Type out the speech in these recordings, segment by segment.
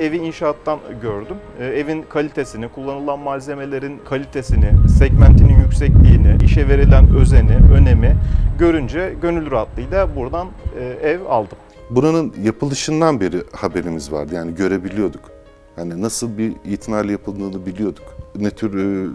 evi inşaattan gördüm. E, evin kalitesini, kullanılan malzemelerin kalitesini, segmentinin yüksekliğini, işe verilen özeni, önemi görünce gönül rahatlığıyla buradan e, ev aldım. Buranın yapılışından beri haberimiz vardı. Yani görebiliyorduk. Hani nasıl bir itinayla yapıldığını biliyorduk. Ne tür e,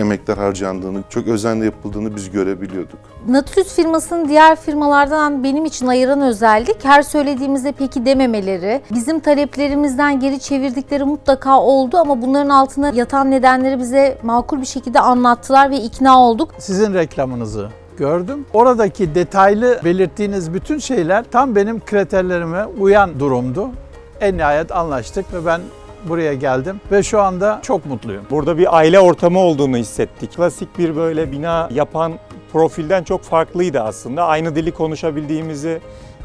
emekler harcandığını, çok özenle yapıldığını biz görebiliyorduk. Nautilus firmasının diğer firmalardan benim için ayıran özellik her söylediğimizde peki dememeleri, bizim taleplerimizden geri çevirdikleri mutlaka oldu ama bunların altına yatan nedenleri bize makul bir şekilde anlattılar ve ikna olduk. Sizin reklamınızı gördüm. Oradaki detaylı belirttiğiniz bütün şeyler tam benim kriterlerime uyan durumdu. En nihayet anlaştık ve ben buraya geldim ve şu anda çok mutluyum. Burada bir aile ortamı olduğunu hissettik. Klasik bir böyle bina yapan profilden çok farklıydı aslında. Aynı dili konuşabildiğimizi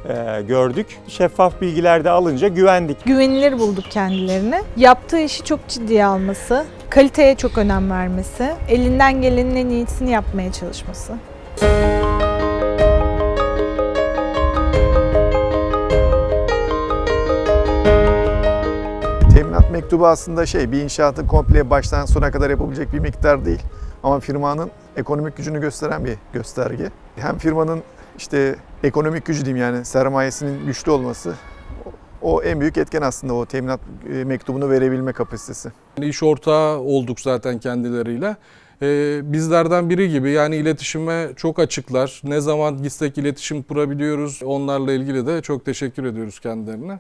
e, gördük. Şeffaf bilgiler de alınca güvendik. güvenilir bulduk kendilerini. Yaptığı işi çok ciddiye alması, kaliteye çok önem vermesi, elinden gelenin en iyisini yapmaya çalışması. Teminat mektubu aslında şey bir inşaatın komple baştan sona kadar yapabilecek bir miktar değil. Ama firmanın ekonomik gücünü gösteren bir gösterge. Hem firmanın işte ekonomik gücü diyeyim yani sermayesinin güçlü olması o en büyük etken aslında o teminat e, mektubunu verebilme kapasitesi. İş ortağı olduk zaten kendileriyle. Ee, bizlerden biri gibi yani iletişime çok açıklar. Ne zaman gitsek iletişim kurabiliyoruz. Onlarla ilgili de çok teşekkür ediyoruz kendilerine.